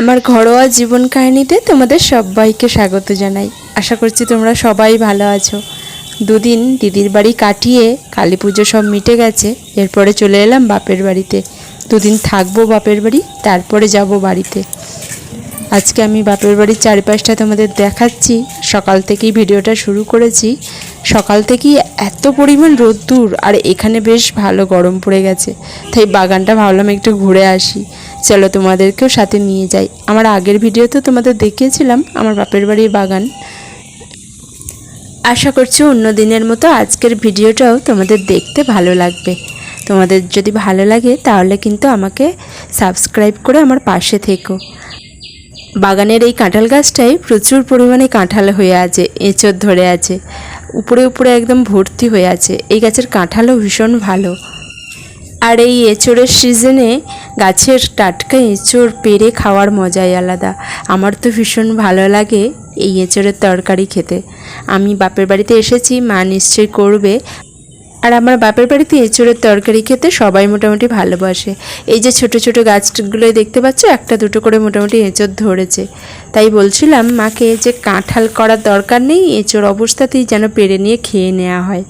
আমার ঘরোয়া জীবন কাহিনীতে তোমাদের সবাইকে স্বাগত জানাই। আশা করছি তোমরা সবাই ভালো আছো। দুদিন দিদির বাড়ি কাটিয়ে কালী পুজো সব মিটে গেছে, এরপরে চলে এলাম বাপের বাড়িতে। দুদিন থাকব বাপের বাড়ি, তারপরে যাব বাড়িতে। আজকে আমি বাপের বাড়ির চারিপাশটা তোমাদের দেখাচ্ছি। সকাল থেকেই ভিডিওটা শুরু করেছি। সকাল থেকেই এত পরিমাণ রোদ্দুর, আর এখানে বেশ ভালো গরম পড়ে গেছে। তাই বাগানটা ভাবলাম একটু ঘুরে আসি। চলো তোমাদেরকেও সাথে নিয়ে যাই। আমার আগের ভিডিওতে তোমাদের দেখিয়েছিলাম আমার বাপের বাড়ির বাগান। আশা করছি অন্য দিনের মতো আজকের ভিডিওটাও তোমাদের দেখতে ভালো লাগবে। তোমাদের যদি ভালো লাগে, তাহলে কিন্তু আমাকে সাবস্ক্রাইব করে আমার পাশে থেকো। বাগানের এই কাঁঠাল গাছটায় প্রচুর পরিমাণে কাঁঠাল হয়ে আছে, এঁচড় ধরে আছে। উপরে উপরে একদম ভর্তি হয়ে আছে। এই গাছের কাঁঠালও ভীষণ ভালো। আর এই এঁচোড়ের সিজনে গাছের টাটকা এঁচোড় পেরে খাওয়ার মজাই আলাদা। আমার তো ভীষণ ভালো লাগে এই এঁচোড়ের তরকারি খেতে। আমি বাপের বাড়িতে এসেছি, মা নিশ্চয়ই করবে। আর আমার বাপের বাড়িতে এঁচড়ের তরকারি খেতে সবাই মোটামুটি ভালোবাসে। এই যে ছোট ছোট গাছগুলো দেখতে পাচ্ছ, একটা দুটো করে মোটামুটি এঁচড় ধরেছে। তাই বলছিলাম, মাকে যে কাঁঠাল করার দরকার নেই, এঁচড় অবস্থাতেই যেন পেরে নিয়ে খেয়ে নেওয়া হয়।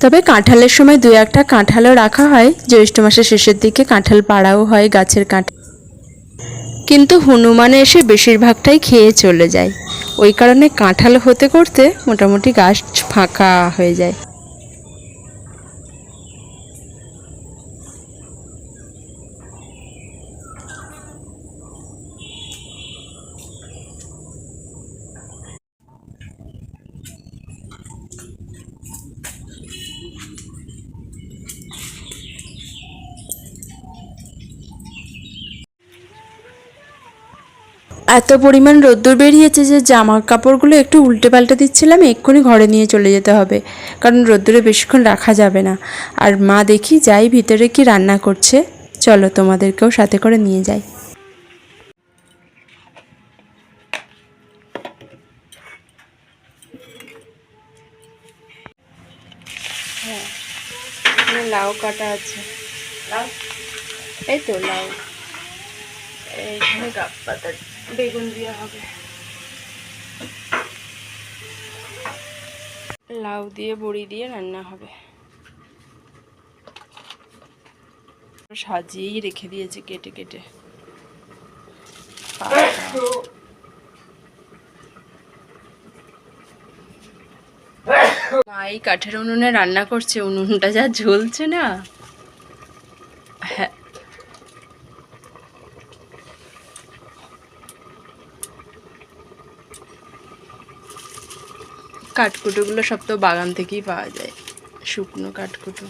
তবে কাঁঠালের সময় দু একটা কাঁঠালও রাখা হয়। জ্যৈষ্ঠ মাসের শেষের দিকে কাঁঠাল পাড়াও হয় গাছের কাঁঠাল। কিন্তু হনুমানে এসে বেশিরভাগটাই খেয়ে চলে যায়। ওই কারণে কাঁঠাল হতে করতে মোটামুটি গাছ ফাঁকা হয়ে যায়। এত পরিমাণ রোদ্দুর বেরিয়েছে যে জামা কাপড়গুলো একটু উল্টে পাল্টে দিচ্ছিলাম এক্ষুনি ঘরে নিয়ে চলে যেতে হবে। কারণ রোদ্দুরে বেশিক্ষণ রাখা যাবে না। আর মা দেখি যাই ভিতরে কি রান্না করছে। চলো তোমাদেরকেও সাথে করে নিয়ে যাই। হ্যাঁ লাউ কাটা আছে। লাউ? এই তো লাউ। এইখানে গাপ পাতা বেগুন দেওয়া হবে। লাউ দিয়ে, বড়ি দিয়ে রান্না হবে। সাজিয়েই রেখে দিয়েছি কেটে কেটে। মা এই কাঠের উনুনে রান্না করছে, উনুনটা যা জ্বলছে না। হ্যাঁ কাঠকুটোগুলো সব তো বাগান থেকেই পাওয়া যায়, শুকনো কাঠকুটো।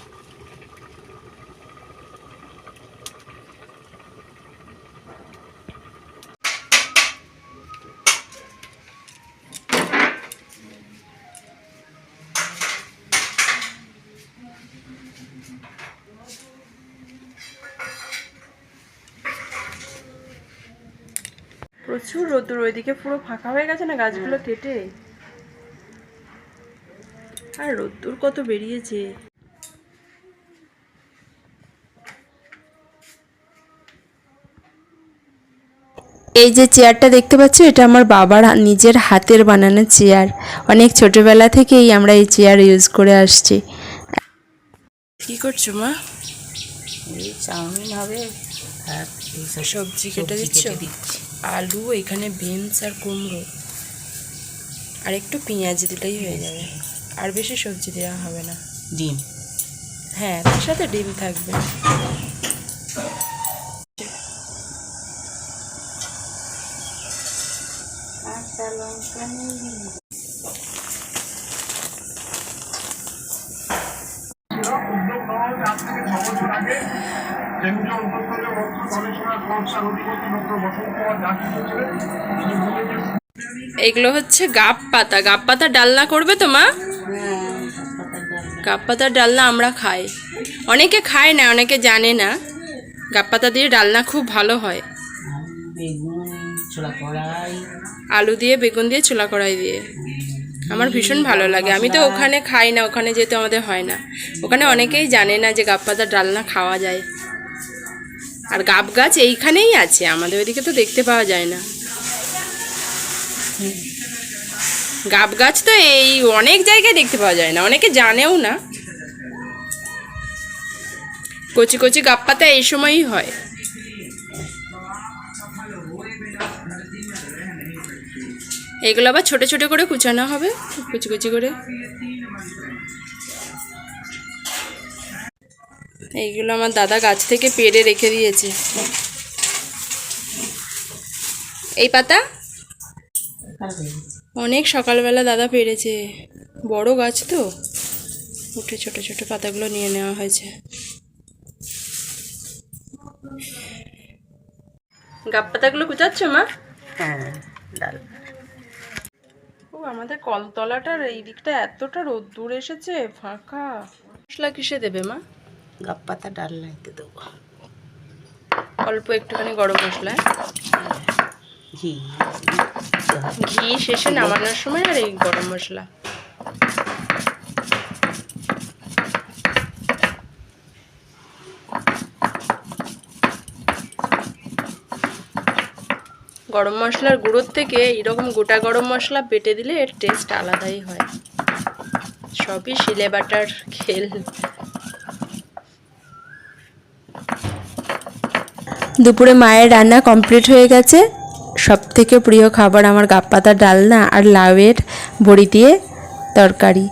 প্রচুর রোদ্দুর, ওইদিকে পুরো ফাঁকা হয়ে গেছে না গাছগুলো কেটে? আর রোদ্দুর কত বেরিয়েছে? এই যে চেয়ারটা দেখতে পাচ্ছ এটা আমার বাবার নিজের হাতের বানানো চেয়ার। অনেক ছোটবেলা থেকেই আমরা এই চেয়ার ইউজ করে আসছি। কি করছ মা? এই চাউমিন হবে সবজি কেটে দিচ্ছ? দিচ্ছি। আলু এখানে বিনস আর কুমড়ো। আর একটু পেঁয়াজ দিলেই হয়ে যাবে। আর বেশি সবজি দেওয়া হবে না। ডিম? হ্যাঁ তার সাথে ডিম থাকবে। কেন্দ্রীয় উদ্যোক্তাদের মন্ত্রী কমিশনার কনসাল অধিপতি ডক্টর বসন্ত কুমার দাস তিনি বলেছেন এগুলো হচ্ছে গাপ পাতা। গাপ পাতা ডালনা করবে তো মা? গাপ পাতার ডালনা আমরা খাই। অনেকে খায় না, অনেকে জানে না। গাপ পাতা দিয়ে ডালনা খুব ভালো হয়। আলু দিয়ে, বেগুন দিয়ে, চুলা কড়াই দিয়ে। আমার ভীষণ ভালো লাগে। আমি তো ওখানে খাই না, ওখানে যেতে আমাদের হয় না। ওখানে অনেকেই জানে না যে গাপ পাতার ডালনা খাওয়া যায়। আর গাব গাছ এইখানেই আছে। আমাদের ওইদিকে তো দেখতে পাওয়া যায় না। গাব গাছ তো এই অনেক জায়গায় দেখতে পাওয়া যায় না, অনেকে জানেও না। কচি কচি গাব পাতা এই সময়ই হয়। এগুলো আবার ছোট ছোট করে কুচানো হবে, কুচি কুচি করে। এইগুলো আমার দাদা গাছ থেকে পেড়ে রেখে দিয়েছে। এই পাতা? অনেক সকালবেলা দাদা পেরেছে। বড় গাছ তো। উঠে ছোট ছোট পাতাগুলো নিয়ে নেওয়া হয়েছে। গাব পাতাগুলো কুচাচ্ছ মা? হ্যাঁ ডাল। ও আমাদের কলতলাটার এই দিকটা এতটা রোদ্দুর এসেছে ফাঁকা। মশলা কিসে দেবে মা? গাপ পাতা ডাল নাইতে দেবো। অল্প একটুখানি গরম মশলা ঘি। ঘি শেষে নামানোর সময় আর এই গরম মশলা। গরম মশলার গুঁড়োর থেকে এরকম গোটা গরম মশলা বেটে দিলে এর টেস্ট আলাদাই হয়। সবই শিলে বাটার খেল। দুপুরে মায়ের রান্না কমপ্লিট হয়ে গেছে। সব থেকে প্রিয় খাবার আমার গাপ পাতার ডালনা আর লাউয়ের বড়ি দিয়ে তরকারি।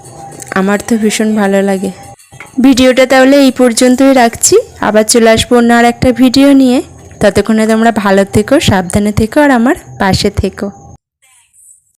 আমার তো ভীষণ ভালো লাগে। ভিডিওটা তাহলে এই পর্যন্তই রাখছি। আবার চলে আসব অন্য আর একটা ভিডিও নিয়ে। ততক্ষণে তোমরা ভালো থেকো, সাবধানে থেকো আর আমার পাশে থেকো।